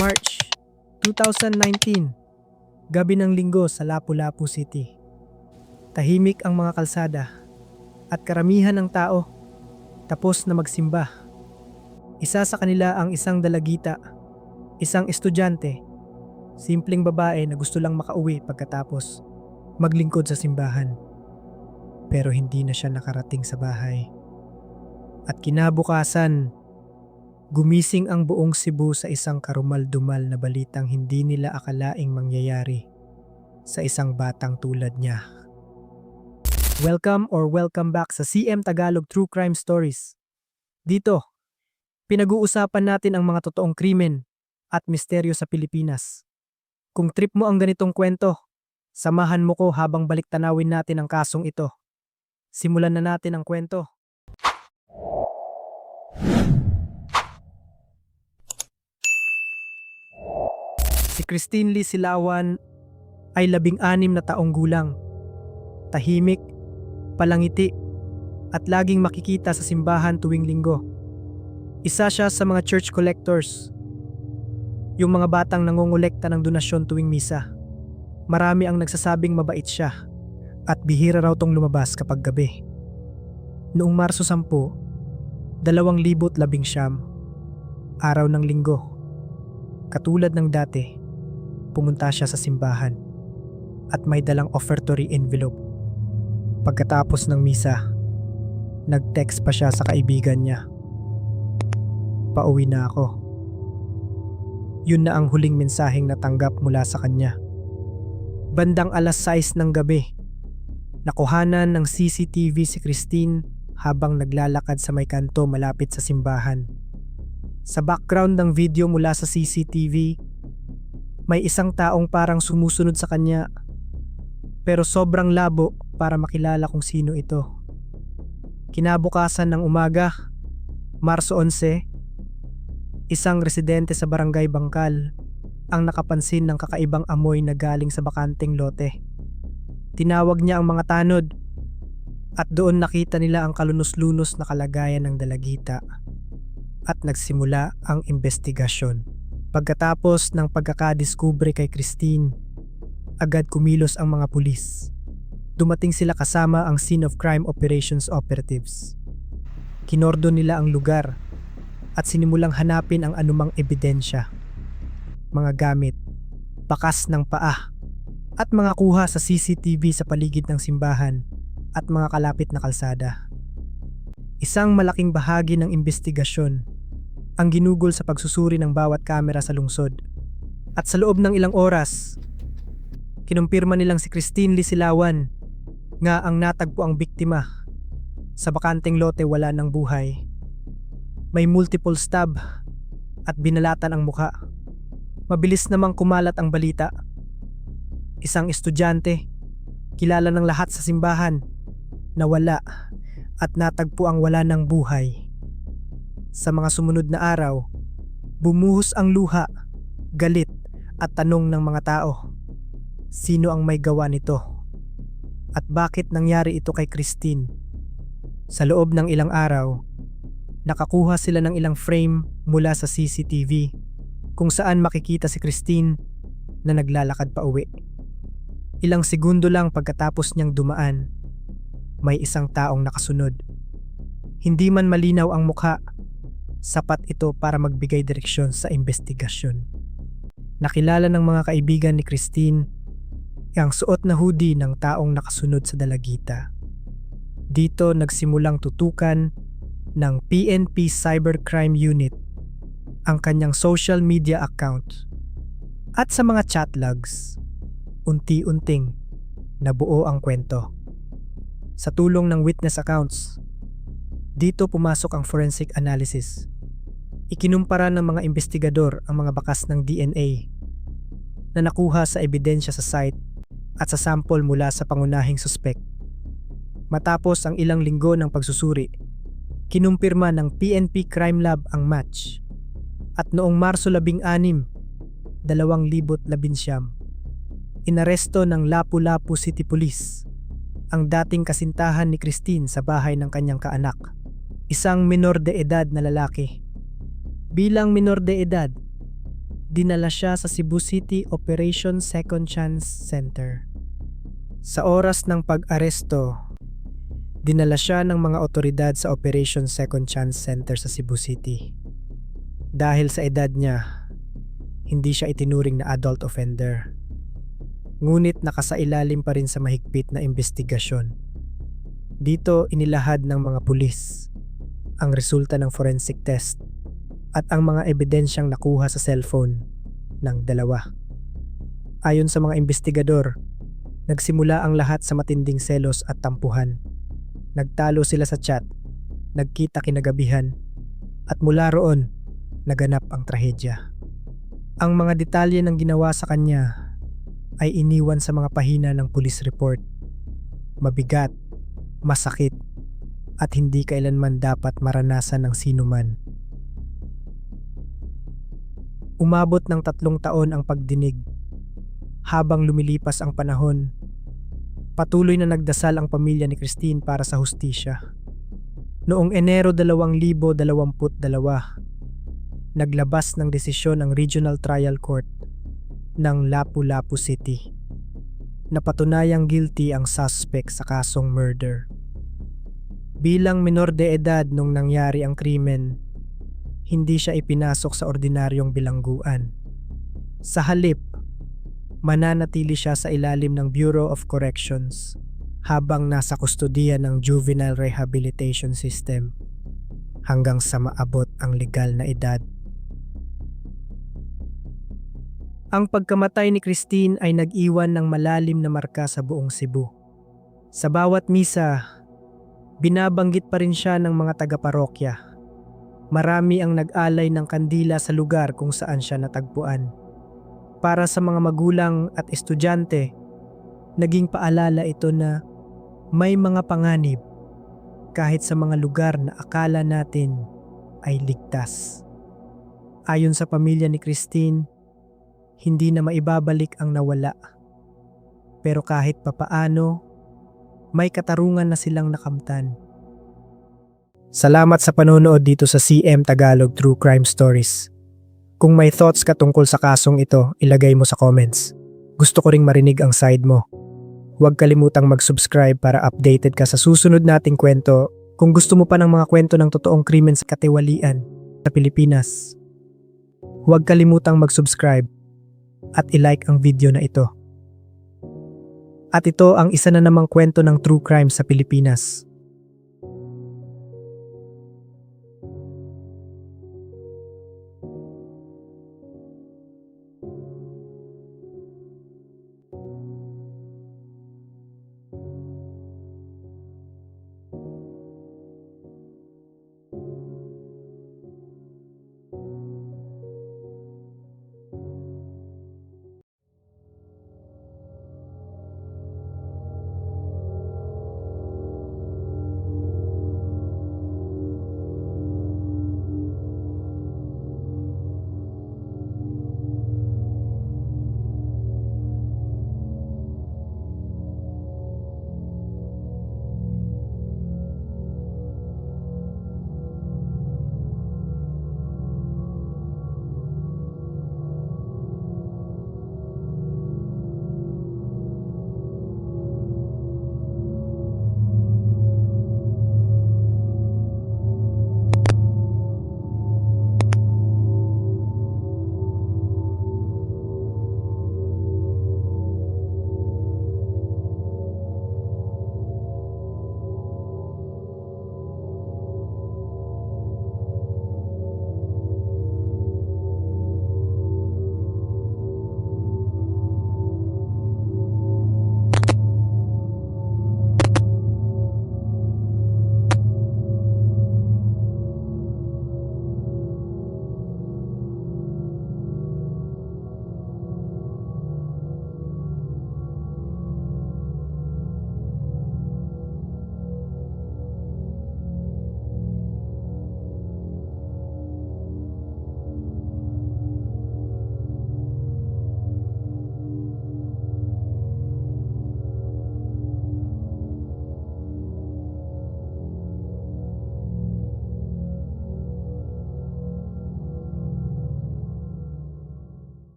March 2019, gabi ng linggo sa Lapu-Lapu City. Tahimik ang mga kalsada at karamihan ng tao tapos na magsimba. Isa sa kanila ang isang dalagita, isang estudyante, simpleng babae na gusto lang makauwi pagkatapos maglingkod sa simbahan. Pero hindi na siya nakarating sa bahay. At kinabukasan, gumising ang buong Cebu sa isang karumal-dumal na balitang hindi nila akalaing mangyayari sa isang batang tulad niya. Welcome or welcome back sa CM Tagalog True Crime Stories. Dito, pinag-uusapan natin ang mga totoong krimen at misteryo sa Pilipinas. Kung trip mo ang ganitong kwento, samahan mo ko habang balik natin ang kasong ito. Simulan na natin ang kwento. Christine Lee Silawan ay labing-anim na taong gulang. Tahimik, palangiti, at laging makikita sa simbahan tuwing linggo. Isa siya sa mga church collectors. Yung mga batang nangongolekta ng donasyon tuwing misa. Marami ang nagsasabing mabait siya at bihira raw tong lumabas kapag gabi. Noong Marso 10, 2019, araw ng linggo. Katulad ng dati, pumunta siya sa simbahan at may dalang offertory envelope. Pagkatapos ng misa, nag-text pa siya sa kaibigan niya. Pauwi na ako. Yun na ang huling mensaheng natanggap mula sa kanya. Bandang alas 6 ng gabi, nakuhanan ng CCTV si Christine habang naglalakad sa may kanto malapit sa simbahan. Sa background ng video mula sa CCTV, may isang taong parang sumusunod sa kanya pero sobrang labo para makilala kung sino ito. Kinabukasan ng umaga, Marso 11, isang residente sa barangay Bangkal ang nakapansin ng kakaibang amoy na galing sa bakanteng lote. Tinawag niya ang mga tanod at doon nakita nila ang kalunos-lunos na kalagayan ng dalagita at nagsimula ang investigasyon. Pagkatapos ng pagkakadiskubre kay Christine, agad kumilos ang mga pulis. Dumating sila kasama ang Scene of Crime Operations Operatives. Kinordon nila ang lugar at sinimulang hanapin ang anumang ebidensya. Mga gamit, bakas ng paa, at mga kuha sa CCTV sa paligid ng simbahan at mga kalapit na kalsada. Isang malaking bahagi ng investigasyon ang ginugol sa pagsusuri ng bawat kamera sa lungsod. At sa loob ng ilang oras, kinumpirma nilang si Christine Lisilawan nga ang natagpo ang biktima. Sa bakanteng lote wala ng buhay. May multiple stab at binalatan ang muka. Mabilis namang kumalat ang balita. Isang estudyante, kilala ng lahat sa simbahan, nawala at natagpo ang wala ng buhay. Sa mga sumunod na araw, bumuhos ang luha, galit at tanong ng mga tao. Sino ang may gawa nito? At bakit nangyari ito kay Christine? Sa loob ng ilang araw, nakakuha sila ng ilang frame mula sa CCTV kung saan makikita si Christine na naglalakad pa uwi. Ilang segundo lang pagkatapos niyang dumaan, may isang taong nakasunod. Hindi man malinaw ang mukha, sapat ito para magbigay direksyon sa investigasyon. Nakilala ng mga kaibigan ni Christine ang suot na hoodie ng taong nakasunod sa dalagita. Dito nagsimulang tutukan ng PNP Cybercrime Unit ang kanyang social media account. At sa mga chat logs, unti-unting nabuo ang kwento. Sa tulong ng witness accounts, dito pumasok ang forensic analysis. Ikinumpara ng mga investigador ang mga bakas ng DNA na nakuha sa ebidensya sa site at sa sample mula sa pangunahing suspect. Matapos ang ilang linggo ng pagsusuri, kinumpirma ng PNP Crime Lab ang match. At noong Marso 16, 2019, inaresto ng Lapu-Lapu City Police ang dating kasintahan ni Christine sa bahay ng kanyang kaanak, isang minor de edad na lalaki. Bilang minor de edad, dinala siya sa Cebu City Operation Second Chance Center. Sa oras ng pag-aresto, dinala siya ng mga otoridad sa Operation Second Chance Center sa Cebu City. Dahil sa edad niya, hindi siya itinuring na adult offender. Ngunit nakasailalim pa rin sa mahigpit na investigasyon. Dito inilahad ng mga pulis ang resulta ng forensic test at ang mga ebidensyang nakuha sa cellphone ng dalawa. Ayon sa mga investigador, nagsimula ang lahat sa matinding selos at tampuhan. Nagtalo sila sa chat, nagkita kinagabihan, at mula roon, naganap ang trahedya. Ang mga detalye ng ginawa sa kanya ay iniwan sa mga pahina ng police report. Mabigat, masakit, at hindi kailanman dapat maranasan ng sinuman. Umabot ng tatlong taon ang pagdinig. Habang lumilipas ang panahon, patuloy na nagdasal ang pamilya ni Christine para sa hustisya. Noong Enero 2022, naglabas ng desisyon ang Regional Trial Court ng Lapu-Lapu City. Napatunayang guilty ang suspect sa kasong murder. Bilang minor de edad nung nangyari ang krimen, hindi siya ipinasok sa ordinaryong bilangguan. Sa halip, mananatili siya sa ilalim ng Bureau of Corrections habang nasa kustodiya ng Juvenile Rehabilitation System hanggang sa maabot ang legal na edad. Ang pagkamatay ni Christine ay nag-iwan ng malalim na marka sa buong Cebu. Sa bawat misa, binabanggit pa rin siya ng mga taga-parokya. Marami ang nag-alay ng kandila sa lugar kung saan siya natagpuan. Para sa mga magulang at estudyante, naging paalala ito na may mga panganib kahit sa mga lugar na akala natin ay ligtas. Ayon sa pamilya ni Christine, hindi na maibabalik ang nawala. Pero kahit papaano, may katarungan na silang nakamtan. Salamat sa panonood dito sa CM Tagalog True Crime Stories. Kung may thoughts ka tungkol sa kasong ito, ilagay mo sa comments. Gusto ko ring marinig ang side mo. Huwag kalimutang mag-subscribe para updated ka sa susunod nating kwento kung gusto mo pa ng mga kwento ng totoong krimen sa katiwalian sa Pilipinas. Huwag kalimutang mag-subscribe at ilike ang video na ito. At ito ang isa na namang kwento ng true crime sa Pilipinas.